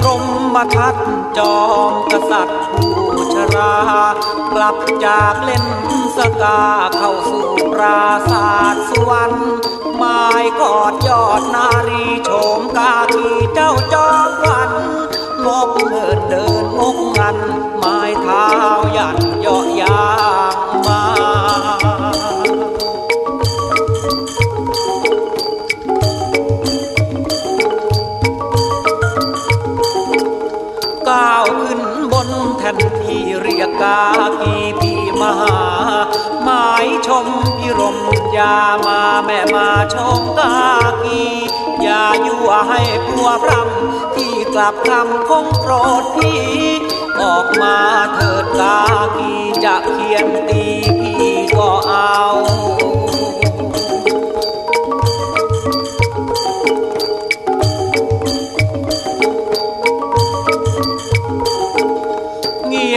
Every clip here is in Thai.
พรมมาทัตจอมกษัตริย์ผู้ชรากลับจากเล่นสกาเข้าสู่ปราศาสตร์สวรรค์หมายกอดยอดนารีโฉมกากีเจ้าจอมขวัญงกเดินเดินงกงันไม้เท้ายันเหยาะยา ขึ้นบนแท่นที่เรียกกากีพี่มาหา หมายชมพิรมยามาแม่มาชมกากีอย่ายั่วให้พัวพรำที่กลับคำคงโปรดพี่ ออกมาเถิดกากี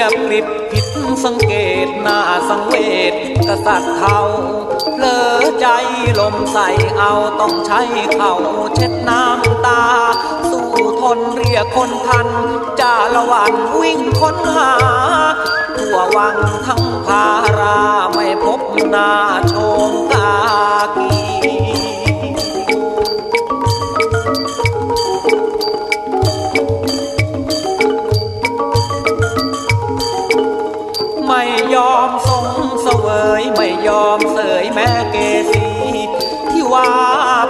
บกริบผิดสังเกตหน้าสังเวชกษัตริย์เทาเพลอใจลมใส่เอาต้องใช้เข่าเช็ดน้ำตา สู้ทนเรียกคนทันจ่าละวันวิ่งค้นหา ทั่ววังทั้งพาราไม่พบหน้าโช ยอมเสยแม่เกสี ที่ว่า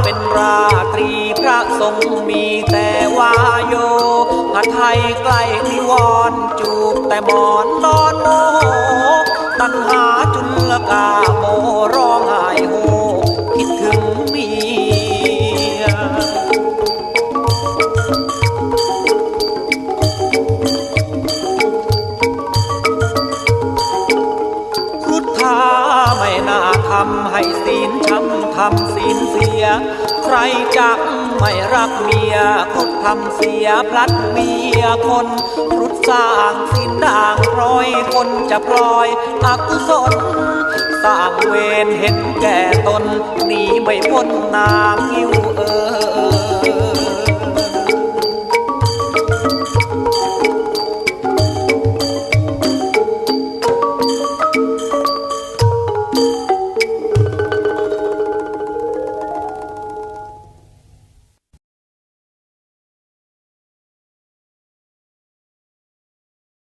เป็นราตรีพระทรงมีแต่วาโยหัไทยใกล้นิวรณ์จูบแต่หมอนนอนโมโหตัณหาจุลกาโมร้องไห้โฮคิดถึงเมี น่าทำให้ศีลช้ำทำศีลเสีย ใครจะไม่รักเมียคบทำเสียพลัดเมียคนรุดสร้างศีลด่างพร้อยคนจะพลอยอกุศลสร้างเวรเห็นแก่ตนหนีไม่พ้นนางยิ้วเออ